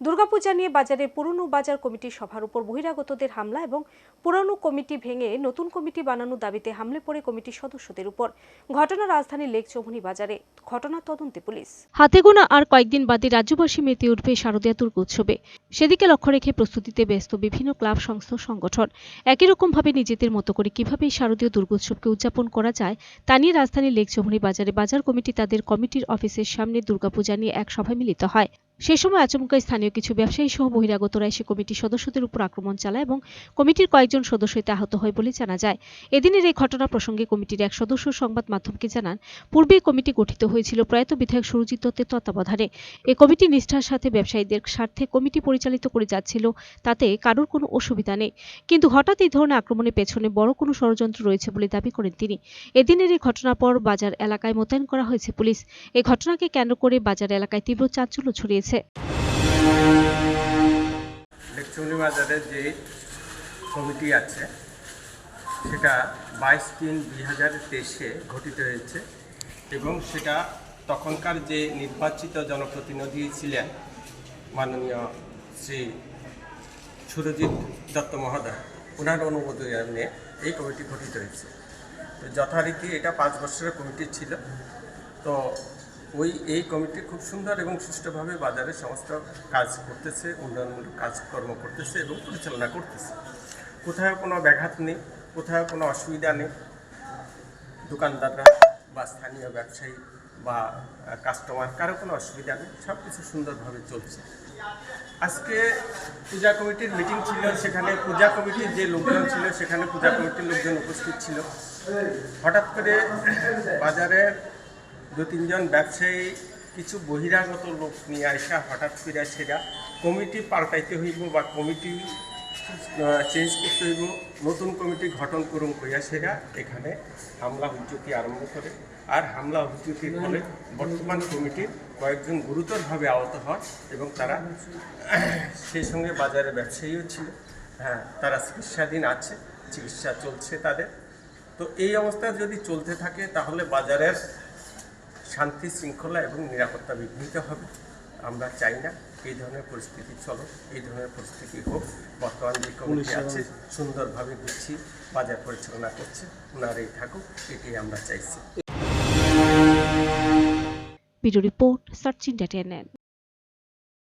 দুর্গাপূজা নিয়ে বাজারের পুরনো বাজার কমিটির সভার উপর বহিরাগতদের হামলা এবং পুরনো কমিটি ভেঙে নতুন কমিটি বানানোর দাবিতে হামলে পড়ে কমিটির সদস্যদের উপর। ঘটনা রাজধানীর লেক চৌমুহনী বাজারে। ঘটনার তদন্তে পুলিশ। হাতে গোনা আর কয়েকদিন বাদে রাজ্যবাসী মেতে উঠবে শারদীয়া দুর্গোৎসবে। সেদিকে লক্ষ্য রেখে প্রস্তুতিতে ব্যস্ত বিভিন্ন ক্লাব, সংস্থা, সংগঠন। একই রকমভাবে নিজেদের মতো করে কীভাবে শারদীয় দুর্গোৎসবকে উদযাপন করা যায়, তা নিয়ে রাজধানীর লেক চৌমুহনী বাজারে বাজার কমিটি তাদের কমিটির অফিসের সামনে দুর্গাপূজা নিয়ে এক সভায় মিলিত হয়। সে সময় আচমকা স্থানীয় কিছু ব্যবসায়ী সহ বহিরাগতরা এসে কমিটির সদস্যদের উপর আক্রমণ চালায় এবং কমিটির কয়েকজন সদস্য এতে আহত হয় বলে জানা যায়। এদিনের এই ঘটনা প্রসঙ্গে কমিটির এক সদস্য সংবাদ মাধ্যমকে জানান পূর্বে কমিটি গঠিত হয়েছিল প্রয়াত বিধায়ক সুরজিৎ দত্তের তত্ত্বাবধানে। এই কমিটি নিষ্ঠার সাথে ব্যবসায়ীদের স্বার্থে কমিটি পরিচালিত করে যাচ্ছিল, তাতে কারোর কোনো অসুবিধা নেই। কিন্তু হঠাৎ এই ধরনের আক্রমণের পেছনে বড় কোনো ষড়যন্ত্র রয়েছে বলে দাবি করেন তিনি। এদিনের এই ঘটনার পর বাজার এলাকায় মোতায়েন করা হয়েছে পুলিশ। এই ঘটনাকে কেন্দ্র করে বাজার এলাকায় তীব্র চাঞ্চল্য ছড়িয়েছে। লেকচুমনি বাজারে যে কমিটি আছে, সেটা বাইশ তিন দুই হাজার তেইশে ঘটিত হয়েছে এবং সেটা তখনকার যে নির্বাচিত জনপ্রতিনিধি ছিলেন মাননীয় শ্রী সুরজিৎ দত্ত মহোদয় ওনার অনুমোদনে এই কমিটি গঠিত হয়েছে। তো যথারীতি এটা পাঁচ বছরের কমিটি ছিল। তো ওই, এই কমিটি খুব সুন্দর এবং সুষ্ঠুভাবে বাজারে সমস্ত কাজ করতেছে, উন্নয়নমূলক কাজকর্ম করতেছে এবং পরিচালনা করতেছে। কোথাও কোনো ব্যাঘাত নেই, কোথাও কোনো অসুবিধা নেই। দোকানদাররা বা স্থানীয় ব্যবসায়ী বা কাস্টমার কারও কোনো অসুবিধা নেই সব কিছু সুন্দরভাবে চলছে। আজকে পূজা কমিটির মিটিং ছিল, সেখানে পূজা কমিটির যে লোকজন ছিল, সেখানে পূজা কমিটির লোকজন উপস্থিত ছিল। হঠাৎ করে বাজারের দু তিনজন ব্যবসায়ী, কিছু বহিরাগত লোক নিয়ে আসা, হঠাৎ করে সেটা কমিটি পাল্টাইতে হইব বা কমিটি চেঞ্জ করতে হইব, নতুন কমিটি গঠন করুন কইয়া সেটা এখানে হামলা হুজ্জুতি আরম্ভ করে। আর হামলা হুজ্জুতির ফলে বর্তমান কমিটির কয়েকজন গুরুতরভাবে আহত হয় এবং তারা সেই সঙ্গে বাজারে ব্যবসায়ীও ছিল। হ্যাঁ তারা চিকিৎসাধীন আছে, চিকিৎসা চলছে তাদের। তো এই অবস্থা যদি চলতে থাকে, তাহলে বাজারের শান্তি শৃঙ্খলা এবং নিরাপত্তা বিঘ্নিত হবে। আমরা চাই না এই ধরনের পরিস্থিতি চলো এই ধরনের পরিস্থিতি হোক। বর্তমান যে কমিটি আছে সুন্দরভাবে গুছিয়ে বাজার পরিচালনা করছে ওনারাই থাকুক এটাই আমরা চাইছি। Video report search